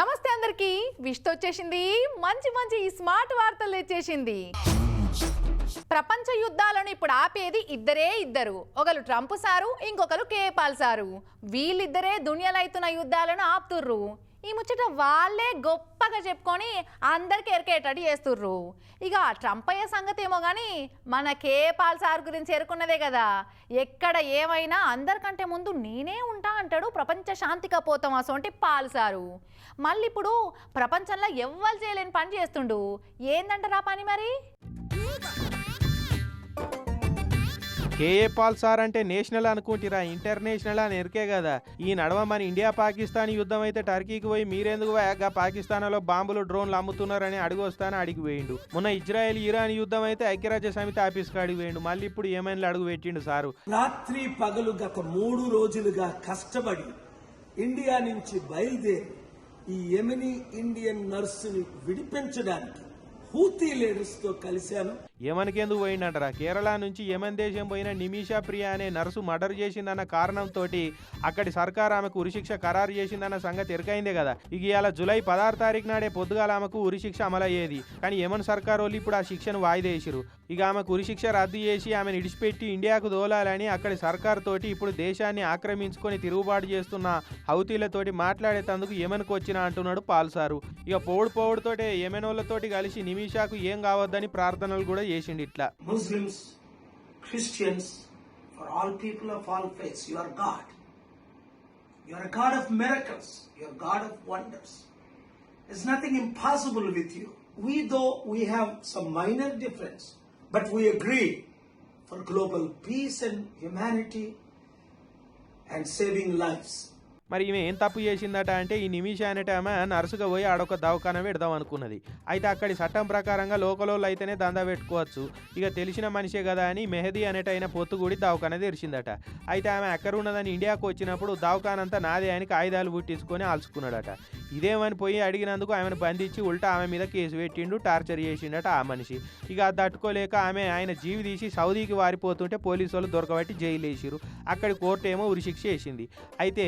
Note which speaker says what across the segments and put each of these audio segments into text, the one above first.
Speaker 1: నమస్తే అందరికి. విష్తో వచ్చేసింది. మంచి మంచి స్మార్ట్ వార్తలు తెచ్చేసింది. ప్రపంచ యుద్ధాలను ఇప్పుడు ఆపేది ఇద్దరే ఇద్దరు. ఒకరు ట్రంప్ సారు ఇంకొకరు కేపాల్ సారు. వీళ్ళిద్దరే దునియాలైతున్న యుద్ధాలను ఆపుతుర్రు. ఈ ముచ్చట వాళ్ళే గొప్పగా చెప్పుకొని అందరికి ఎరికేటట్టు చేస్తుర్రు. ఇక ట్రంప్ అయ్యే సంగతి ఏమో కానీ మన కేపాల్ సార్ గురించి ఎరుకున్నదే కదా. ఎక్కడ ఏమైనా అందరికంటే ముందు నేనే ఉంటా అంటాడు ప్రపంచ శాంతి కపోతాం అసోంటి పాల్ సారు. మళ్ళీ ఇప్పుడు ప్రపంచంలో ఎవ్వరు చేయలేని పని చేస్తుండు. ఏందంటారా పని మరి?
Speaker 2: కేఏ పాల్ సార్ అంటే నేషనల్ అనుకుంటిరా ఇంటర్నేషనల్ అని ఎరికే కదా. ఈ నడవ మన ఇండియా పాకిస్తాన్ యుద్ధం అయితే టర్కీకి పోయి మీరెందుకు పోయాక పాకిస్తాన్లో బాంబులు డ్రోన్లు అమ్ముతున్నారని అడుగు వస్తాను అడిగి వేయండు. మొన్న ఇజ్రాయెల్ ఇరాన్ యుద్ధం అయితే ఐక్యరాజ్య సమితి ఆఫీస్కి అడిగి వేయండు. మళ్ళీ ఇప్పుడు ఏమైనా అడుగు పెట్టిండు సారు.
Speaker 3: రాత్రి పగలు గత మూడు రోజులుగా కష్టపడి ఇండియా నుంచి బయలుదేరి ఈ ఎమిని ఇండియన్ నర్సుని విడిపించడానికి హూతీ లీడర్స్తో కలిశాను.
Speaker 2: యమన్కెందుకు పోయిండంటారా? కేరళ నుంచి యమన్ దేశం పోయిన నిమిషా ప్రియ అనే నర్సు మర్డర్ చేసిందన్న కారణంతో అక్కడి సర్కార్ ఆమెకు ఉరిశిక్ష ఖరారు చేసిందన్న సంగతి ఎరకైందే కదా. ఇక ఇలా జూలై పదహారు తారీఖు నాడే పొద్దుగాల ఆమెకు ఉరిశిక్ష అమలయ్యేది. కానీ యమన్ సర్కార్ వాళ్ళు ఇప్పుడు ఆ శిక్షను వాయిదా వేసిరు ఇక ఆమెకు ఉరిశిక్ష రద్దు చేసి ఆమెను ఇడిచిపెట్టి ఇండియాకు దోలాలని అక్కడి సర్కార్ తోటి ఇప్పుడు దేశాన్ని ఆక్రమించుకొని తిరుగుబాటు చేస్తున్న హౌతీలతోటి మాట్లాడేటందుకు యమన్కు వచ్చిన అంటున్నాడు పాల్సారు. ఇక పోవుడు పోవుడుతోటే యమెనోళ్ళతోటి కలిసి నిమిషాకు ఏం కావద్దని ప్రార్థనలు కూడా చేసిండు ఇట్లా
Speaker 3: Muslims, Christians, for all people of all faiths, you are God. You are a God of miracles. You are God of wonders. There's nothing impossible with you. We, though, we have some minor difference, but we agree for global peace and humanity and saving lives.
Speaker 2: మరి ఈమె ఏం తప్పు చేసిందట అంటే ఈ నిమిష అనేట ఆమె నర్సుగా పోయి ఆడొక దవాఖాన పెడదాం అనుకున్నది. అయితే అక్కడి చట్టం ప్రకారంగా లోకలోళ్ళు అయితేనే దందా పెట్టుకోవచ్చు. ఇక తెలిసిన మనిషే కదా అని మెహదీ అనేటైన పొత్తుగూడి దవాఖాన తెరిచిందట. అయితే ఆమె ఎక్కడున్నదని ఇండియాకు వచ్చినప్పుడు దవాఖానంతా నాదే అని కాగితాలు పుట్టించుకొని ఆల్చుకున్నాడట. ఇదేమని పోయి అడిగినందుకు ఆమెను బంధించి ఉల్టా ఆమె మీద కేసు పెట్టిండు టార్చర్ చేసిండట ఆ మనిషి. ఇక అది తట్టుకోలేక ఆమె ఆయన జీవి తీసి సౌదీకి వారిపోతుంటే పోలీసు వాళ్ళు దొరకబట్టి జైలు వేసిరు అక్కడి కోర్టు ఏమో ఉరిశిక్ష వేసింది. అయితే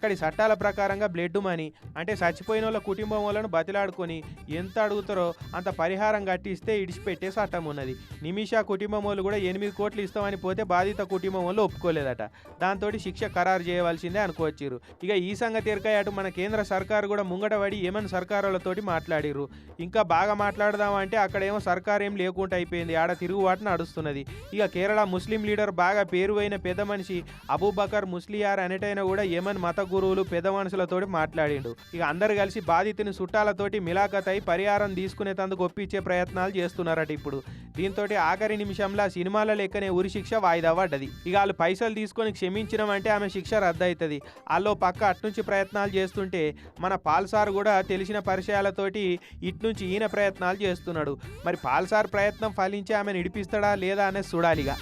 Speaker 2: అక్కడి చట్టాల ప్రకారంగా బ్లడ్ మనీ అంటే చచ్చిపోయిన వాళ్ళ కుటుంబం వాళ్ళను బతిలాడుకొని ఎంత అడుగుతారో అంత పరిహారం కట్టిస్తే ఇడిచిపెట్టే చట్టం ఉన్నది. నిమిషా కుటుంబం వాళ్ళు కూడా ఎనిమిది కోట్లు ఇస్తామని పోతే బాధిత కుటుంబం వాళ్ళు ఒప్పుకోలేదట. దాంతో శిక్ష ఖరారు చేయవలసిందే అనుకోవచ్చిరు ఇక ఈ సంగతి ఎరకాయటు మన కేంద్ర సర్కారు కూడా ముంగటపడి ఏమని సర్కారులతోటి మాట్లాడిర్రు. ఇంకా బాగా మాట్లాడదామంటే అక్కడేమో సర్కారు ఏం లేకుండా అయిపోయింది. ఆడ తిరుగుబాటు నడుస్తున్నది. ఇక కేరళ ముస్లిం లీడర్ బాగా పేరువైన పెద్ద మనిషి అబూబకర్ ముస్లియార్ అనేటైనా కూడా ఏమన్ మత గురువులు పెద్ద మనుషులతోటి మాట్లాడిండు. ఇక అందరు కలిసి బాధితుని చుట్టాలతోటి మిలాఖత్ అయి పరిహారం తీసుకునేందుకు ఒప్పించే ప్రయత్నాలు చేస్తున్నారట ఇప్పుడు. దీంతో ఆఖరి నిమిషంలో సినిమాల లెక్కనే ఉరి శిక్ష వాయిదా పడ్డది. ఇక వాళ్ళు పైసలు తీసుకొని క్షమించడం అంటే ఆమె శిక్ష రద్దవుతుంది వాళ్ళు పక్క అట్నుంచి ప్రయత్నాలు చేస్తుంటే మన పాల్సార్ కూడా తెలిసిన పరిచయాలతోటి ఇట్నుంచి ఈయన ప్రయత్నాలు చేస్తున్నాడు. మరి పాల్సార్ ప్రయత్నం ఫలించి ఆమెను ఇడిపిస్తాడా లేదా అనేది చూడాలిగా.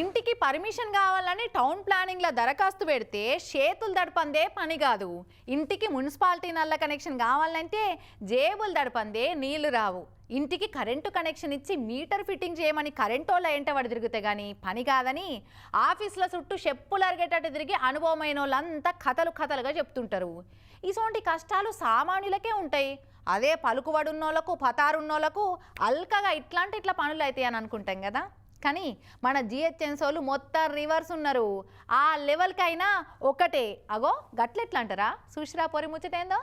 Speaker 1: ఇంటికి పర్మిషన్ కావాలని టౌన్ ప్లానింగ్లో దరఖాస్తు పెడితే చేతులు దడపందే పని కాదు. ఇంటికి మున్సిపాలిటీ నల్ల కనెక్షన్ కావాలంటే జేబులు దడపందే నీళ్ళు రావు. ఇంటికి కరెంటు కనెక్షన్ ఇచ్చి మీటర్ ఫిట్టింగ్ చేయమని కరెంటు వాళ్ళ ఎంట వాడు తిరిగితే కానీ పని కాదని ఆఫీసుల చుట్టూ చెప్పులు అరిగేటట్టు తిరిగి అనుభవమైన వాళ్ళంతా కథలు కథలుగా చెప్తుంటారు. ఇటువంటి కష్టాలు సామాన్యులకే ఉంటాయి. అదే పలుకుబడున్నోళ్ళకు పతారున్నోళ్ళకు అల్కగా ఇట్లాంటి ఇట్లా పనులు అవుతాయి అని అనుకుంటాం కదా? కానీ మన జిహెచ్ఎన్స్ వాళ్ళు మొత్తం రివర్స్ ఉన్నారు. ఆ లెవెల్కైనా ఒకటే. అగో గట్లెట్లా అంటారా సుశ్రా పొరి ముచ్చటేందో?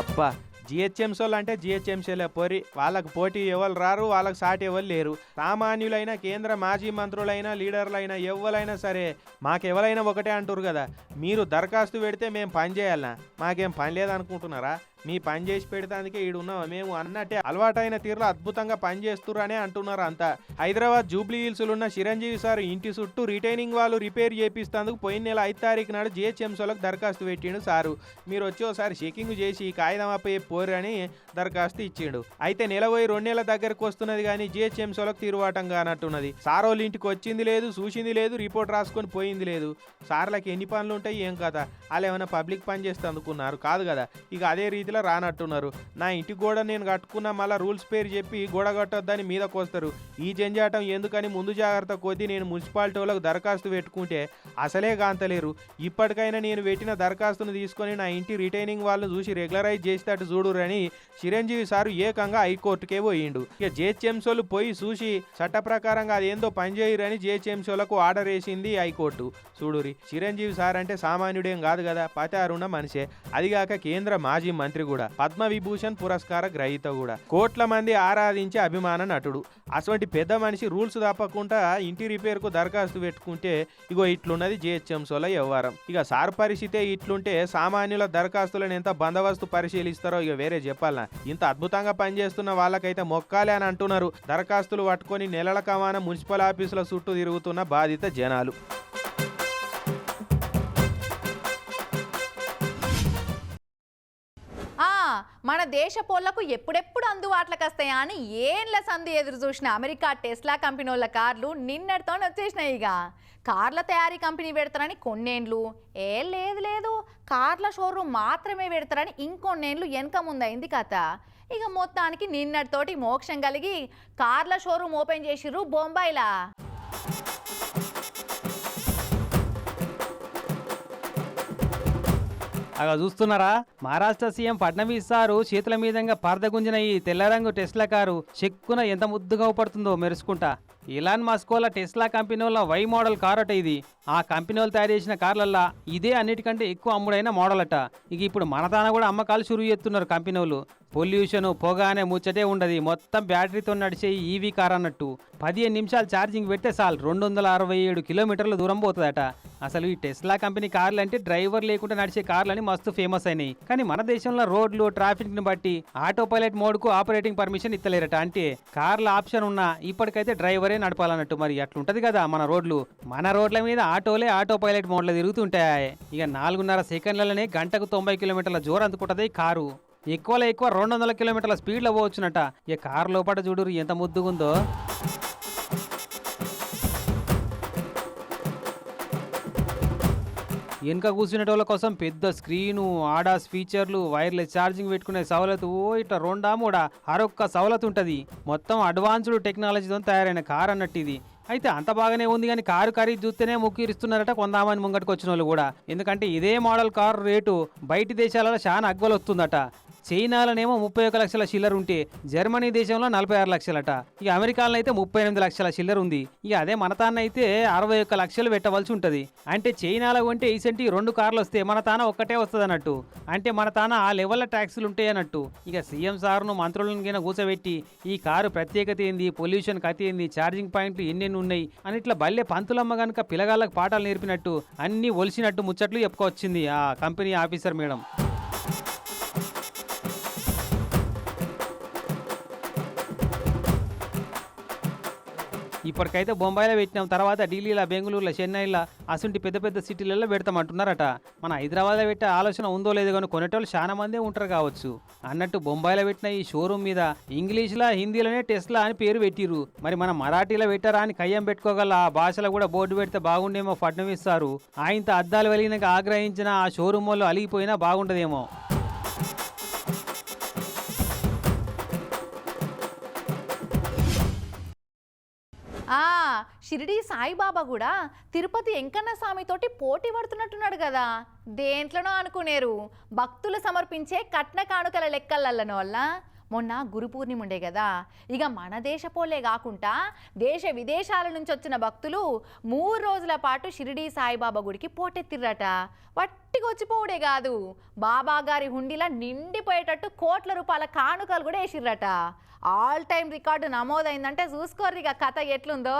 Speaker 2: అబ్బా జిహెచ్ఎంసీలు అంటే జిహెచ్ఎంసీలే పొరి. వాళ్ళకు పోటీ ఎవరు రారు వాళ్ళకి సాటి ఎవరు లేరు. సామాన్యులైన కేంద్ర మాజీ మంత్రులైనా లీడర్లైనా ఎవరైనా సరే మాకెవరైనా ఒకటే అంటారు కదా. మీరు దరఖాస్తు పెడితే మేము పని చేయాలనా? మాకేం పని లేదనుకుంటున్నారా? మీ పని చేసి పెడతానికే ఈడున్నాం మేము అన్నట్టే అలవాటైన తీరులో అద్భుతంగా పని చేస్తుర్రనే అంటున్నారు అంతా. హైదరాబాద్ జూబ్లీ హిల్స్ ఉన్న చిరంజీవి సార్ ఇంటి చుట్టూ రిటైనింగ్ వాళ్ళు రిపేర్ చేపిస్తేందుకు పోయిన నెల ఐదు తారీఖు నాడు జిహెచ్ఎంసీలకు దరఖాస్తు పెట్టిండు సారు. మీరు వచ్చి ఒకసారి చెకింగ్ చేసి ఈ కాగితం అప్పే పోరని దరఖాస్తు ఇచ్చిండు. అయితే నెల పోయి రెండు నెలల దగ్గరకు వస్తున్నది కానీ జిహెచ్ఎంసీలకు తీరువాటం కానట్టున్నది. సార్ ఇంటికి వచ్చింది లేదు చూసింది లేదు రిపోర్ట్ రాసుకొని పోయింది లేదు. సార్లకి ఎన్ని పనులు ఉంటాయి ఏం కదా వాళ్ళు ఏమైనా పబ్లిక్ పని చేస్తే అందుకున్నారు కాదు కదా. ఇక అదే రీతిలో ఒకవేళ రానట్టున్నారు. నా ఇంటి గోడ నేను కట్టుకున్న మళ్ళీ రూల్స్ పేరు చెప్పి గోడ కట్టొద్దని మీద కోస్తారు. ఈ జంజాటం ఎందుకని ముందు జాగ్రత్త కొద్దీ నేను మున్సిపాలిటీ వాళ్ళకు దరఖాస్తు పెట్టుకుంటే అసలే కాంతలేరు. ఇప్పటికైనా నేను పెట్టిన దరఖాస్తును తీసుకొని నా ఇంటి రిటైనింగ్ వాళ్ళని చూసి రెగ్యులరైజ్ చేసేటట్టు చూడురని చిరంజీవి సారు ఏకంగా హైకోర్టుకే పోయిండు. ఇక జేహెచ్ఎంసోలు పోయి చూసి చట్ట ప్రకారంగా అదేందో పనిచేయరని జేహెచ్ఎంసోలకు ఆర్డర్ వేసింది హైకోర్టు. చూడురి చిరంజీవి సార్ అంటే సామాన్యుడేం కాదు కదా పతారున్న మనిషే. అదిగాక కేంద్ర మాజీ మంత్రి కూడా. పద్మ విభూషణ్ పురస్కార గ్రహీత కూడా. కోట్ల మంది ఆరాధించే అభిమాన నటుడు. అటువంటి పెద్ద మనిషి రూల్స్ తప్పకుండా ఇంటి రిపేర్కు దరఖాస్తు పెట్టుకుంటే ఇగో ఇట్లున్నది జిహెచ్ఎంసోల వ్యవహారం. ఇక సార్ పరిస్థితే ఇట్లుంటే సామాన్యుల దరఖాస్తులను ఎంత బందోబస్తు పరిశీలిస్తారో ఇక వేరే చెప్పాలనా? ఇంత అద్భుతంగా పనిచేస్తున్న వాళ్ళకైతే మొక్కాలి అని అంటున్నారు. దరఖాస్తులు పట్టుకొని నెలల కమాన మున్సిపల్ ఆఫీసుల చుట్టూ తిరుగుతున్న బాధిత జనాలు.
Speaker 1: మన దేశ పోళ్ళకు ఎప్పుడెప్పుడు అందుబాటులోకి వస్తాయా అని ఏండ్ల సంధి ఎదురు చూసిన అమెరికా టెస్లా కంపెనీ వాళ్ళ కార్లు నిన్నటితో వచ్చేసినాయి ఇక. కార్ల తయారీ కంపెనీ పెడతారని కొన్నేండ్లు? ఏ లేదు లేదు కార్ల షోరూమ్ మాత్రమే పెడతారని ఇంకొన్నేండ్లు వెనక ముందైంది కథ. ఇక మొత్తానికి నిన్నటితోటి మోక్షం కలిగి కార్ల షోరూమ్ ఓపెన్ చేసిర్రు బొంబాయిలా.
Speaker 4: అలా చూస్తున్నారా? మహారాష్ట్ర సీఎం ఫడ్నవీస్ సారు చేతుల మీదంగా పరదగుంజిన ఈ తెల్ల రంగు టెస్లా కారు చెక్కున ఎంత ముద్దుగా పడుతుందో మెరుచుకుంటా. ఇలాన్ మస్కోల టెస్లా కంపెనీ వాళ్ళ వై మోడల్ కార్ అట ఇది. ఆ కంపెనీ వాళ్ళు తయారు చేసిన కార్లల్లా ఇదే అన్నిటికంటే ఎక్కువ అమ్ముడైన మోడల్ అట ఇక ఇప్పుడు మన తాన కూడా అమ్మకాలు షురువు చేస్తున్నారు కంపెనీ వాళ్ళు. పొల్యూషన్ పొగానే ముచ్చటే ఉండదు. మొత్తం బ్యాటరీతో నడిచే ఈవీ కార్ అన్నట్టు. పదిహేను నిమిషాలు ఛార్జింగ్ పెడితే చాలు. రెండు వందల అరవై ఏడు కిలోమీటర్ల దూరం పోతుందట. అసలు ఈ టెస్లా కంపెనీ కార్లు అంటే డ్రైవర్ లేకుండా నడిచే కార్లని మస్తు ఫేమస్ అయినాయి. కానీ మన దేశంలో రోడ్లు ట్రాఫిక్ని బట్టి ఆటో పైలట్ మోడ్కు ఆపరేటింగ్ పర్మిషన్ ఇస్తలేరట అంటే కార్ల ఆప్షన్ ఉన్నా ఇప్పటికైతే డ్రైవరే నడపాలన్నట్టు. మరి అట్లుంటది కదా మన రోడ్లు. మన రోడ్ల మీద ఆటోలే ఆటో పైలట్ మోడ్లో తిరుగుతుంటాయి. ఇక నాలుగున్నర సెకండ్లలోనే గంటకు తొంభై కిలోమీటర్ల జోరు అందుకుంటది కారు. ఎక్కువలో ఎక్కువ రెండు వందల కిలోమీటర్ల స్పీడ్లో పోవచ్చునట. ఈ కారు లోపల చూడురు ఎంత ముద్దుగుందో. వెనుక కూర్చునేటోళ్ళ కోసం పెద్ద స్క్రీను ఆడాస్ ఫీచర్లు వైర్లెస్ ఛార్జింగ్ పెట్టుకునే సవలతు. ఓ ఇట్లా రెండా మూడా? అరొక్క సవలతు ఉంటుంది. మొత్తం అడ్వాన్స్డ్ టెక్నాలజీతో తయారైన కార్ అన్నట్టు ఇది అయితే అంత బాగానే ఉంది కానీ కారు ఖరీదు చూస్తేనే ముక్కిరిస్తున్నారట కొందామని ముంగటికి వచ్చిన వాళ్ళు కూడా. ఎందుకంటే ఇదే మోడల్ కారు రేటు బయటి దేశాలలో చాలా అగ్వలు వస్తుందట చైనాలోనేమో ముప్పై ఒక లక్షల చిల్లర ఉంటే జర్మనీ దేశంలో నలభై ఆరు లక్షలట. ఇక అమెరికాలో అయితే ముప్పై ఎనిమిది లక్షల చిల్లర ఉంది. ఇక అదే మన తాన అయితే అరవై ఒక్క లక్షలు పెట్టవలసి ఉంటుంది. అంటే చైనాలో కొంటే ఈసంటి రెండు కార్లు వస్తే మన తాన ఒక్కటే వస్తుంది అన్నట్టు అంటే మన తాన ఆ లెవెల్లో ట్యాక్సులు ఉంటాయి అన్నట్టు ఇక సీఎం సార్ను మంత్రులను కింద కూర్చోబెట్టి ఈ కారు ప్రత్యేకత ఏంది పొల్యూషన్ కథ ఏంది ఛార్జింగ్ పాయింట్లు ఎన్నెన్ని ఉన్నాయి అని ఇట్లా బల్లె పంతులమ్మ కనుక పిల్లగాళ్ళకి పాఠాలు నేర్పినట్టు అన్నీ ఒలిసినట్టు ముచ్చట్లు చెప్పుకొచ్చింది ఆ కంపెనీ ఆఫీసర్ మేడం. ఇప్పటికైతే బొంబాయిలో పెట్టినాం. తర్వాత ఢిల్లీలో బెంగళూరులో చెన్నైలో అసంటి పెద్ద పెద్ద సిటీలలో పెడతామంటున్నారట. మన హైదరాబాద్లో పెట్టే ఆలోచన ఉందో లేదో కానీ కొనేటోళ్ళు చాలా మందే ఉంటారు కావచ్చు. అన్నట్టు బొంబాయిలో పెట్టిన ఈ షోరూమ్ మీద ఇంగ్లీష్లో హిందీలోనే టెస్లా అని పేరు పెట్టిరు మరి మన మరాఠీలో పెట్టారా అని కయ్యం పెట్టుకోగల ఆ భాషలో కూడా బోర్డు పెడితే బాగుండేమో ఫడ్నవిస్తారు ఆయనతో అద్దాలు వెలిగినాక ఆగ్రహించిన ఆ షోరూమ్ వాళ్ళు అలిగిపోయినా బాగుండదేమో.
Speaker 1: షిరిడి సాయిబాబా కూడా తిరుపతి వెంకన్న స్వామితోటి పోటీ పడుతున్నట్టున్నాడు కదా. దేంట్లోనో అనుకునేరు. భక్తులు సమర్పించే కట్న కానుకల లెక్కలన్న వల్ల మొన్న గురు పూర్ణిమ ఉండే కదా. ఇక మన దేశపోలే కాకుండా దేశ విదేశాల నుంచి వచ్చిన భక్తులు మూడు రోజుల పాటు షిరిడి సాయిబాబా గుడికి పోటెత్తిర్రట. వట్టిగా వచ్చిపోవుడే కాదు. బాబా గారి హుండీలా నిండిపోయేటట్టు కోట్ల రూపాయల కానుకలు కూడా వేసిర్రట. ఆల్ టైం రికార్డు నమోదైందంటే చూసుకోర్రి ఇక కథ ఎట్లుందో.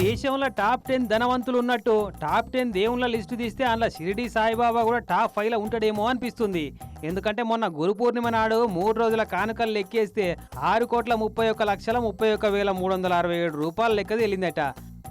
Speaker 4: దేశంలో టాప్ టెన్ ధనవంతులు ఉన్నట్టు టాప్ టెన్ దేవుళ్ళ లిస్టు తీస్తే అందులో షిరిడి సాయిబాబా కూడా టాప్ ఫైవ్లో ఉంటాడేమో అనిపిస్తుంది. ఎందుకంటే మొన్న గురు పూర్ణిమ నాడు మూడు రోజుల కానుకలు లెక్కేస్తే ఆరు కోట్ల ముప్పై ఒక్క లక్షల ముప్పై ఒక్క వేల మూడు వందల అరవై ఏడు రూపాయల లెక్క తేలిందట.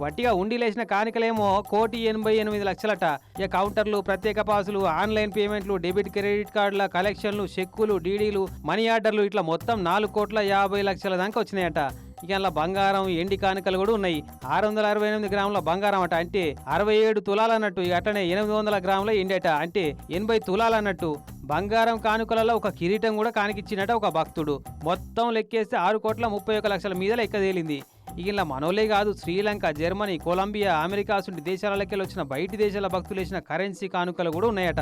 Speaker 4: వట్టిగా ఉండి లేచిన కానికలేమో కోటి ఎనభై ఎనిమిది లక్షలట. ఇక కౌంటర్లు ప్రత్యేక పాసులు ఆన్లైన్ పేమెంట్లు డెబిట్ క్రెడిట్ కార్డుల కలెక్షన్లు చెక్కులు డీడీలు మనీ ఆర్డర్లు ఇట్లా మొత్తం నాలుగు కోట్ల యాభై లక్షల దాకా వచ్చినాయట. ఇక అందులో బంగారం ఎండి కానుకలు కూడా ఉన్నాయి. ఆరు వందల అరవై ఎనిమిది గ్రాముల బంగారం అట. అంటే అరవై ఏడు తులాలు అన్నట్టు. ఇక అట్లనే ఎనిమిది వందల గ్రాముల ఎండి అట. అంటే ఎనభై తులాలు అన్నట్టు. బంగారం కానుకలలో ఒక కిరీటం కూడా కానికిచ్చినట ఒక భక్తుడు. మొత్తం లెక్కేస్తే ఆరు కోట్ల ముప్పై ఒక లక్షల మీద లెక్క తేలింది. ఇలా మనోలే కాదు. శ్రీలంక జర్మనీ కొలంబియా అమెరికా అసలు దేశాలకెళ్ళి వచ్చిన బయటి దేశాల భక్తులు వేసిన కరెన్సీ కానుకలు కూడా ఉన్నాయట.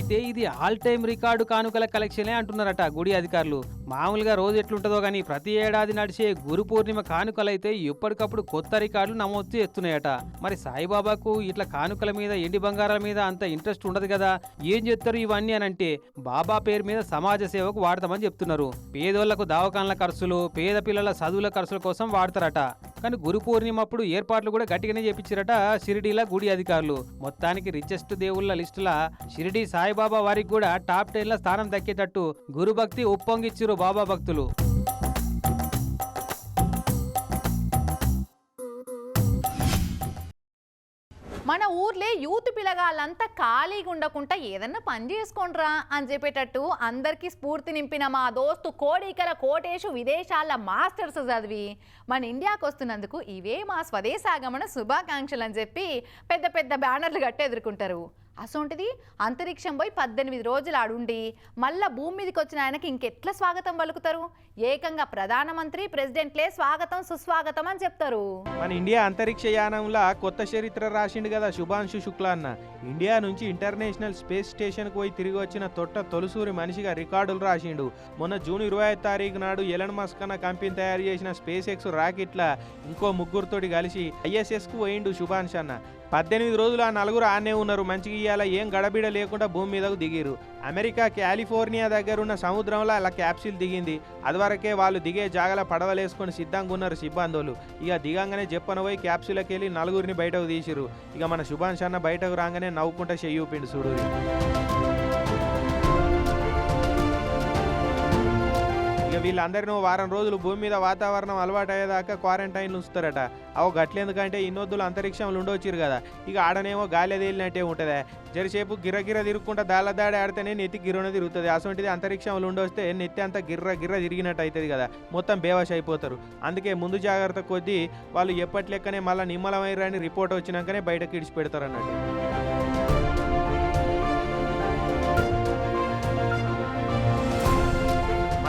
Speaker 4: అయితే ఇది ఆల్ టైమ్ రికార్డు కానుకల కలెక్షనే అంటున్నారట గుడి అధికారులు. మామూలుగా రోజు ఎట్లుంటుందో కానీ ప్రతి ఏడాది నడిచే గురు పూర్ణిమ కానుకలు అయితే ఎప్పటికప్పుడు కొత్త రికార్డులు నమోదు చేస్తున్నాయట. మరి సాయిబాబాకు ఇట్లా కానుకల మీద ఎండి బంగారాల మీద అంత ఇంట్రెస్ట్ ఉండదు కదా? ఏం చేస్తారు ఇవన్నీ అని అంటే బాబా పేరు మీద సమాజ సేవకు వాడతామని చెప్తున్నారు. పేదోళ్ళకు దవాఖాన్ల ఖర్చులు పేద పిల్లల చదువుల ఖర్చుల కోసం వాడతారట. కానీ గురు పూర్ణిమప్పుడు ఏర్పాట్లు కూడా గట్టిగానే చేపించారట షిరిడీల గుడి అధికారులు. మొత్తానికి రిచెస్ట్ దేవుళ్ళ లిస్టుల షిరిడి సాయిబాబా వారికి కూడా టాప్ టెన్ల స్థానం దక్కేటట్టు గురుభక్తి ఉప్పొంగిచ్చిరు బాబా భక్తులు.
Speaker 1: మన ఊర్లే యూత్ పిల్లగాళ్ళంతా ఖాళీగా ఉండకుండా ఏదన్నా పని చేసుకోండ్రా అని చెప్పేటట్టు అందరికీ స్ఫూర్తి నింపిన మా దోస్తు కోడికల కోటేషు విదేశాల మాస్టర్స్ చదివి మన ఇండియాకు వస్తున్నందుకు ఇవే మా స్వదేశాగమన శుభాకాంక్షలు అని చెప్పి పెద్ద పెద్ద బ్యానర్లు కట్టి ఎదుర్కొంటారు. అసొంటిది అంతరిక్షం పోయి పద్దెనిమిది రోజులు ఆడుండి మళ్ళా భూమి మీదకి వచ్చిన ఆయనకి ఇంకెట్లా స్వాగతం పలుకుతారు? ఏకంగా ప్రధానమంత్రి ప్రెసిడెంట్లే స్వాగతం సుస్వాగతం అని చెప్తారు.
Speaker 2: మన ఇండియా అంతరిక్ష యానంలో కొత్త చరిత్ర రాసిండు కదా శుభాంశు శుక్లా అన్న. ఇండియా నుంచి ఇంటర్నేషనల్ స్పేస్ స్టేషన్కి పోయి తిరిగి వచ్చిన తొట్ట తొలుసూరి మనిషిగా రికార్డులు రాసిండు. మొన్న జూన్ ఇరవై ఐదు తారీఖు నాడు ఎలన్ మస్క్ అన్న కంపెనీ తయారు చేసిన స్పేస్ ఎక్స్ రాకెట్ల ఇంకో ముగ్గురుతోటి కలిసి ఐఎస్ఎస్కు పోయిండు శుభాంశ్ అన్న. పద్దెనిమిది రోజులు ఆ నలుగురు ఆనే ఉన్నారు. మంచిగా ఇయ్యాల? ఏం గడబిడ లేకుండా భూమి మీదకు దిగిరు అమెరికా కాలిఫోర్నియా దగ్గర ఉన్న సముద్రంలో అలా క్యాప్సిల్ దిగింది. అదివరకే వాళ్ళు దిగే జాగల పడవలేసుకొని సిద్ధంగా ఉన్నారు సిబ్బందులు ఇక దిగంగానే చెప్పను పోయి క్యాప్సిల్కి వెళ్ళి నలుగురిని బయటకు తీసిరు ఇక మన శుభాంశ్ అన్న బయటకు రాగానే నవ్వుకుంటా చెయ్యూపిండు చూడు. ఇక వీళ్ళందరినీ వారం రోజులు భూమి మీద వాతావరణం అలవాటు అయ్యేదాకా క్వారంటైన్లు ఉంచుతారట. అవు గట్లేందుకంటే ఇన్నొద్దులు అంతరిక్షంలో ఉండొచ్చిరు కదా. ఇక ఆడనేమో గాలి తేలినట్టే ఉంటుందా. జరసేపు గిర్రగిర్ర తిరుగుకుంటా దాళ్ళ దాడి ఆడితేనే నెత్తి గిర్రన తిరుగుతుంది. అటువంటిది అంతరిక్షంలో ఉండొస్తే నెత్తి అంతా గిర్ర గిర్ర తిరిగినట్టు అవుతుంది కదా. మొత్తం బేవష్ అయిపోతారు. అందుకే ముందు జాగ్రత్త కొద్దీ వాళ్ళు ఎప్పటి లెక్కనే మళ్ళీ నిమ్మలమైరని రిపోర్ట్ వచ్చినాకనే బయటకు ఇడిచిపెడతారు అన్నట్టు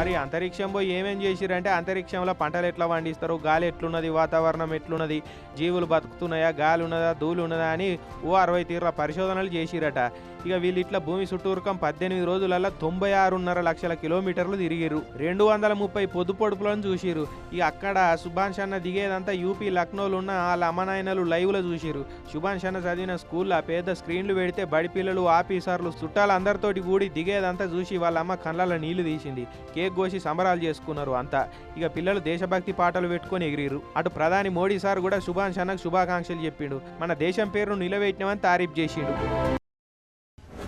Speaker 2: మరి అంతరిక్షం పోయి ఏమేం చేసిరంటే అంతరిక్షంలో పంటలు ఎట్లా పండిస్తారు గాలి ఎట్లున్నది వాతావరణం ఎట్లున్నది జీవులు బతుకుతున్నాయా గాలి ఉన్నదా ధూళి ఉన్నదా అని ఓ అరవై తీర్ల పరిశోధనలు చేసిరట. ఇక వీళ్ళు ఇట్లా భూమి చుట్టూరుకం పద్దెనిమిది రోజులల్లో తొంభై ఆరున్నర లక్షల కిలోమీటర్లు తిరిగిరు రెండు వందల ముప్పై పొద్దు పొడుపులను చూసిరు ఇక అక్కడ సుభాష్ అన్న దిగేదంతా యూపీ లక్నోలో ఉన్న వాళ్ళ అమ్మనాయనలు లైవ్లో చూసిరు సుభాష్ అన్న చదివిన స్కూల్లో పేద పెద్ద స్క్రీన్లు పెడితే బడి పిల్లలు ఆఫీసర్లు చుట్టాలు అందరితోటి కూడి దిగేదంతా చూసి వాళ్ళ అమ్మ కళ్ళలో నీళ్ళు తీసింది. కేక్ కోసి సంబరాలు చేసుకున్నారు అంతా. ఇక పిల్లలు దేశభక్తి పాటలు పెట్టుకొని ఎగిరిరు అటు ప్రధాని మోడీ సార్ కూడా సుభాష్ అన్నకు శుభాకాంక్షలు చెప్పిండు. మన దేశం పేరును నిలబెట్టినవని తారీఫ్ చేసిండు.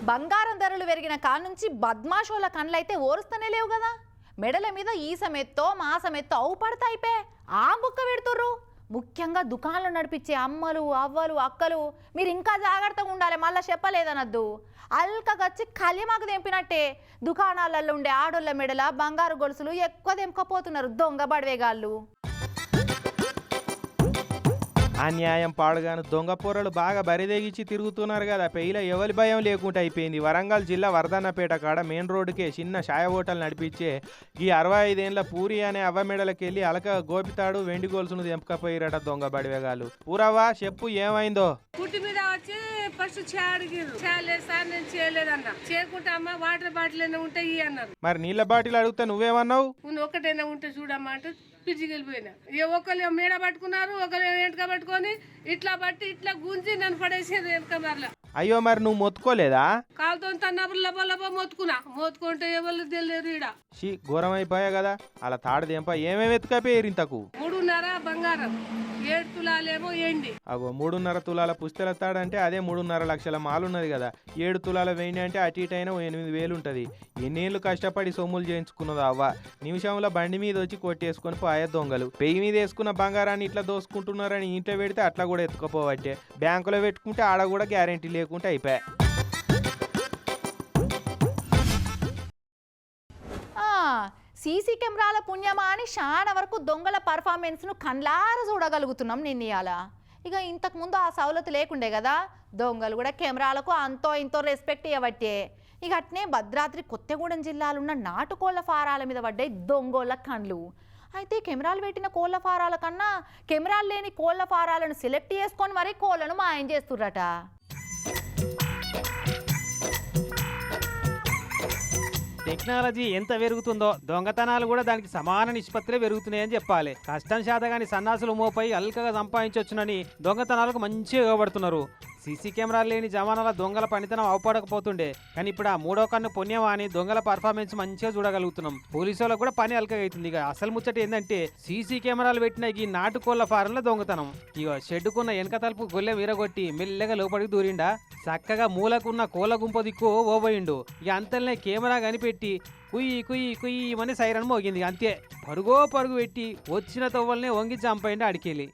Speaker 1: బంగారం ధరలు పెరిగిన కానుంచి బద్మాషోల కండ్లైతే ఓరుస్తూనే లేవు కదా. మెడల మీద ఈ సమెత్తో మా సమెత్తో అవు పడతాయిపే ఆ బుక్క పెడుతుర్రు. ముఖ్యంగా దుకాణాలు నడిపించే అమ్మలు అవ్వలు అక్కలు మీరు ఇంకా జాగ్రత్తగా ఉండాలి మళ్ళీ చెప్పలేదనద్దు. అల్కగచ్చి కలిమాకు తెంపినట్టే. దుకాణాలలో ఉండే ఆడోళ్ళ మెడల బంగారు గొలుసులు ఎక్కువ తెంపకపోతున్నారు దొంగ బడివేగాళ్ళు.
Speaker 2: అన్యాయం పాడుగాను దొంగ పొరలు బాగా బరిదేగిచ్చి తిరుగుతున్నారు కదా. పెయిల ఎవరి భయం లేకుండా అయిపోయింది. వరంగల్ జిల్లా వరదన్నపేట కాడ మెయిన్ రోడ్డుకే చిన్న ఛాయ హోటల్ నడిపించే ఈ అరవై ఐదేళ్ళ పూరి అనే అవ్వ మెడలకి వెళ్ళి అలక గోపితాడు వెండి గొలుసును తెంపకపోయిరట దొంగ బడివేగాలు పూరవ్వా చెప్పు ఏమైందో?
Speaker 5: పుట్టి మీద వచ్చి ఫస్ట్ చే అడిగారు చేయలేదు సార్ నేను చేయలేదన్న. చేయకుంటే అమ్మ వాటర్ బాటిల్ అయినా ఉంటే ఇవి అన్నారు.
Speaker 2: మరి నీళ్ళ బాటిల్ అడిగితే నువ్వేమన్నావు?
Speaker 5: నువ్వు ఒకటైనా ఉంటే చూడమ్మా అంటే పిచ్చికి వెళ్ళిపోయినా. ఇక ఒకరు మేడ పట్టుకున్నారు ఒకరు వెనక పట్టుకొని ఇట్లా పట్టి ఇట్లా గుంజి నన్ను పడేసేది వెనక మరలా
Speaker 2: అయ్యో మరి నువ్వు మొత్తుకోలేదా?
Speaker 5: కాలుతో తన్నప్పుడు లబ లబ మొత్తుకున్నా. మొత్తుకుంటే ఎవరు తెలియదు ఈడ.
Speaker 2: షీ ఘోరం అయిపోయా కదా. అలా తాడు దేంప ఏమేమి ఎత్తుకపోయారు ఇంతకు?
Speaker 5: మూడున్నర బంగారం. ఏడు తులాలేమో ఎండి.
Speaker 2: అగో మూడున్నర తులాల పుస్తెల తాడంటే అదే మూడున్నర లక్షల మాలున్నది కదా. ఏడు తులాల వెండి అంటే అటు ఇటు అయినా ఎనిమిది వేలు ఉంటుంది ఎన్నేళ్ళు కష్టపడి సొమ్ములు చేయించుకున్నదో అవ్వ. నిమిషంలో బండి మీద వచ్చి కొట్టేసుకొని పోయే దొంగలు. పెయ్యి మీద వేసుకున్న బంగారాన్ని ఇట్లా దోసుకుంటున్నారని ఇంట్లో పెడితే అట్లా కూడా ఎత్తుకపోవట్టే. బ్యాంకులో పెట్టుకుంటే ఆడ కూడా గ్యారెంటీ లేకుండా అయిపోయా.
Speaker 1: సీసీ కెమెరాల పుణ్యమా అని చాలా వరకు దొంగల పర్ఫార్మెన్స్ను కండ్లార చూడగలుగుతున్నాం నిన్న ఇవాళ ఇక ఇంతకుముందు ఆ సవలతు లేకుండే కదా దొంగలు కూడా కెమెరాలకు అంతో ఇంతో రెస్పెక్ట్ ఇవ్వబట్టే ఇక అట్నే భద్రాద్రి కొత్తగూడెం జిల్లాలో ఉన్న నాటుకోళ్ళ ఫారాల మీద పడ్డాయి దొంగోళ్ళ కండ్లు. అయితే కెమెరాలు పెట్టిన కోళ్ళ ఫారాల కన్నా కెమెరాలు లేని కోళ్ళ ఫారాలను సెలెక్ట్ చేసుకొని మరీ కోళ్ళను మాయం చేస్తుర్రట.
Speaker 4: టెక్నాలజీ ఎంత పెరుగుతుందో దొంగతనాలు కూడా దానికి సమాన నిష్పత్తిలో పెరుగుతున్నాయని చెప్పాలి. కష్టం శాతగాని సన్నాసులు మోపై అల్కగా సంపాదించవచ్చునని దొంగతనాలకు మంచిగా ఇవ్వబడుతున్నారు. సీసీ కెమెరాలు లేని జమానాల దొంగల పనితనం అవపడకపోతుండే. కానీ ఇప్పుడు ఆ మూడో కన్ను పుణ్యమా అని దొంగల పర్ఫార్మెన్స్ మంచిగా చూడగలుగుతున్నాం. పోలీసు వాళ్ళకు కూడా పని అలకగైతుంది. ఇక అసలు ముచ్చట ఏంటంటే సీసీ కెమెరాలు పెట్టిన ఈ నాటుకోళ్ళ ఫారంలో దొంగతనం. ఇక షెడ్డుకున్న వెనక తలుపు గొల్లె వీరగొట్టి మెల్లగా లోపలికి దూరిండా. చక్కగా మూలకున్న కోళ్ళ గుంప దిక్కు ఓబోయిండు. ఇక అంతలనే కెమెరా కనిపెట్టి కుయ్యి కుయ్యి కుయ్యి మని సైరన్ మోగింది. అంతే. పరుగో పరుగు పెట్టి వచ్చిన తవ్వల్నే వంగి చంపైండి అడికెళ్ళి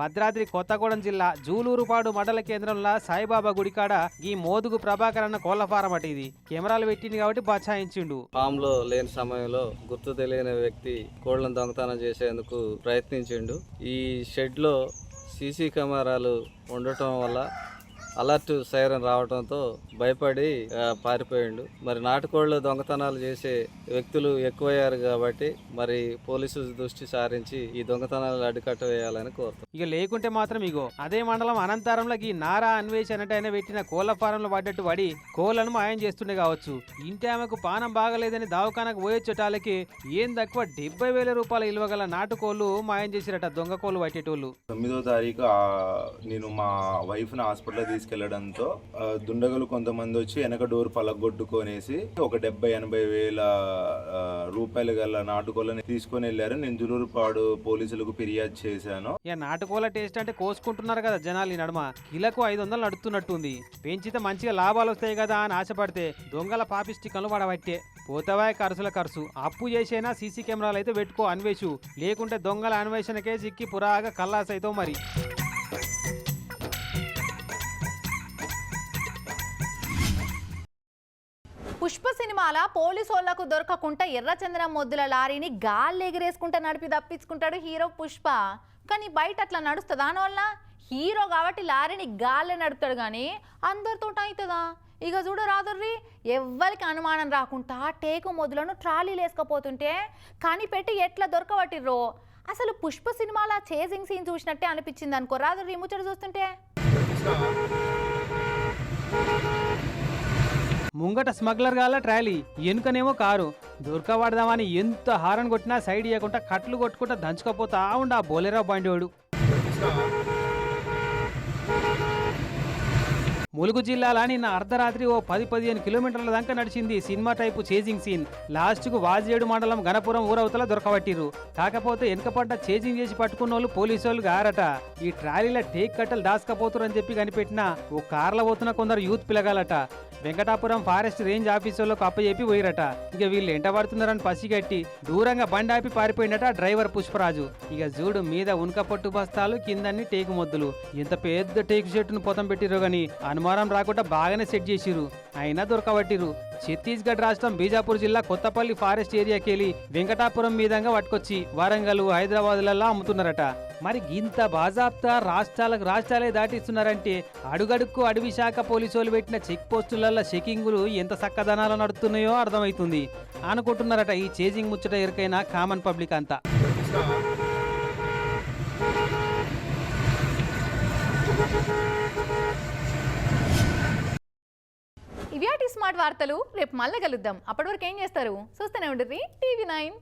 Speaker 4: భద్రాద్రి కొత్తగూడెం జిల్లా జూలూరుపాడు మండల కేంద్రంలో సాయిబాబా గుడికాడ ఈ మోదుగు ప్రభాకర్ అన్న కోళ్ళ ఫారం అట ఇది. కెమెరాలు పెట్టింది కాబట్టి బచాయించిండు.
Speaker 6: ఫామ్లో లేని సమయంలో గుర్తు తెలియని వ్యక్తి కోళ్ళను దొంగతనం చేసేందుకు ప్రయత్నించిండు. ఈ షెడ్లో సీసీ కెమెరాలు ఉండటం వల్ల అలర్ట్ సైరన్ రావడంతో భయపడి పారిపోయిండు. మరి నాటుకోళ్ళు దొంగతనాలు చేసే వ్యక్తులు ఎక్కువయ్యారు కాబట్టి మరి పోలీసు దృష్టి సారించి ఈ దొంగతనాలు అడ్డుకట్ట వేయాలని కోరుతున్నాం.
Speaker 4: ఇక లేకుంటే మాత్రం ఇగో అదే మండలం అనంతరంలో ఈ నారా అన్వేష్ అనేటైన పెట్టిన కోళ్ళ ఫారంలో పడ్డట్టు పడి కోళ్ళను మాయం చేస్తుండే కావచ్చు. ఇంటి ఆమెకు పానం బాగలేదని దవాఖానకు పోయొచ్చేటాలకి ఏం తక్కువ డెబ్బై వేల రూపాయల ఇలువ గల నాటుకోళ్ళు మాయం చేసిరట దొంగ కోళ్ళు పట్టేటోళ్ళు.
Speaker 7: తొమ్మిదో తారీఖు ఆ, నేను మా వైఫ్ని హాస్పిటల్ తీసుకెళ్ళడంతో దుండగులు కొంతమంది వచ్చి వెనక డోర్ పలగొట్టుకొనేసి ఒక డెబ్బై ఎనభై వేల రూపాయలు గల నాటుకోళ్ళని తీసుకొని వెళ్ళారు. నేను జులూరుపాడు పోలీసులకు ఫిర్యాదు చేశాను.
Speaker 4: ఇక నాటుకోళ్ళ టేస్ట్ అంటే కోసుకుంటున్నారు కదా జనాలు ఈ నడుమ. కిలకు ఐదు వందలు నడుతున్నట్టుంది. పెంచితే మంచిగా లాభాలు వస్తాయి కదా అని ఆశపడితే దొంగల పాపిస్టికలు పడబట్టే పోతవా ఖర్చుల ఖర్చు. అప్పు చేసైనా సీసీ కెమెరాలు అయితే పెట్టుకో అన్వేషు. లేకుంటే దొంగల అన్వేషణకే చిక్కి పురాగా కల్లాస్ అవుతావు మరి.
Speaker 1: పుష్ప సినిమాల పోలీసోళ్ళకు దొరకకుండా ఎర్రచందనం మొద్దుల లారీని గాలి ఎగిరేసుకుంటా నడిపి తప్పించుకుంటాడు హీరో పుష్ప. కానీ బయట అట్లా నడుస్తుందా దానివల్ల హీరో కాబట్టి లారీని గాల్లే నడుపుతాడు కానీ అందరితో అవుతుందా ఇక చూడు రాదుర్రి ఎవ్వరికి అనుమానం రాకుండా టేకు మొదలను ట్రాలీలు వేసుకపోతుంటే కనిపెట్టి ఎట్లా దొరకబట్టిర్రో? అసలు పుష్ప సినిమాల చేసింగ్ సీన్ చూసినట్టే అనిపించింది అనుకో రాదుర్రి ముచ్చట చూస్తుంటే.
Speaker 4: ముంగట స్మగ్లర్ గాల ట్రాలీ ఎనుకనేమో కారు. దొరకబడదామని ఎంత హారన్ కొట్టినా సైడ్ ఇవ్వకుండా కట్లు కొట్టుకుంటా దంచుకపోతా ఉండు ఆ బోలేరా బాండేవాడు ములుగు జిల్లాలో నిన్న అర్ధరాత్రి ఓ పది పదిహేను కిలోమీటర్ల దాకా నడిచింది సినిమా టైపు చేజింగ్ సీన్. లాస్ట్కు వాజేడు మండలం గణపురం ఊరవతల దొరకబట్టిరు కాకపోతే వెనకపడ్డ చేజింగ్ చేసి పట్టుకున్న వాళ్ళు పోలీసు వాళ్ళు గారట. ఈ ట్రాలీల టేక్ కట్టలు దాసుకపోతురని చెప్పి కనిపెట్టిన ఓ కార్ల పోతున్న కొందరు యూత్ పిలగాలట వెంకటాపురం ఫారెస్ట్ రేంజ్ ఆఫీసులకు అప్పచెప్పి పోయిరట. ఇక వీళ్ళు ఎంట పడుతున్నారని పసిగట్టి దూరంగా బండి ఆపి పారిపోయిందట డ్రైవర్ పుష్పరాజు. ఇక జూడు మీద ఉనక పట్టు బస్తాలు కిందన్ని టేకు మొద్దులు. ఇంత పెద్ద టేకు చెట్టును పొతం పెట్టిరు గాని అనుమానం రాకుండా బాగానే సెట్ చేసిరు అయినా దొరకబట్టిరు ఛత్తీస్గఢ్ రాష్ట్రం బీజాపూర్ జిల్లా కొత్తపల్లి ఫారెస్ట్ ఏరియాకి వెళ్ళి వెంకటాపురం మీదంగా పట్టుకొచ్చి వరంగల్ హైదరాబాద్లలో అమ్ముతున్నారట. మరి ఇంత బాజాబ్తా రాష్ట్రాలకు రాష్ట్రాలే దాటిస్తున్నారంటే అడుగడుక్కు అడవి శాఖ పోలీసులు పెట్టిన చెక్ పోస్టులలో చెకింగులు ఎంత చక్కదనాలు నడుస్తున్నాయో అర్థమవుతుంది. అనుకుంటున్నారట ఈ చేజింగ్ ముచ్చట ఎరుకైనా కామన్ పబ్లిక్ అంతా.
Speaker 1: ఇవి స్మార్ట్ వార్తలు రేపు మళ్ళీ కలుద్దాం. అప్పటి వరకు ఏం చేస్తారు? చూస్తూనే ఉంటుంది టీవీ నైన్.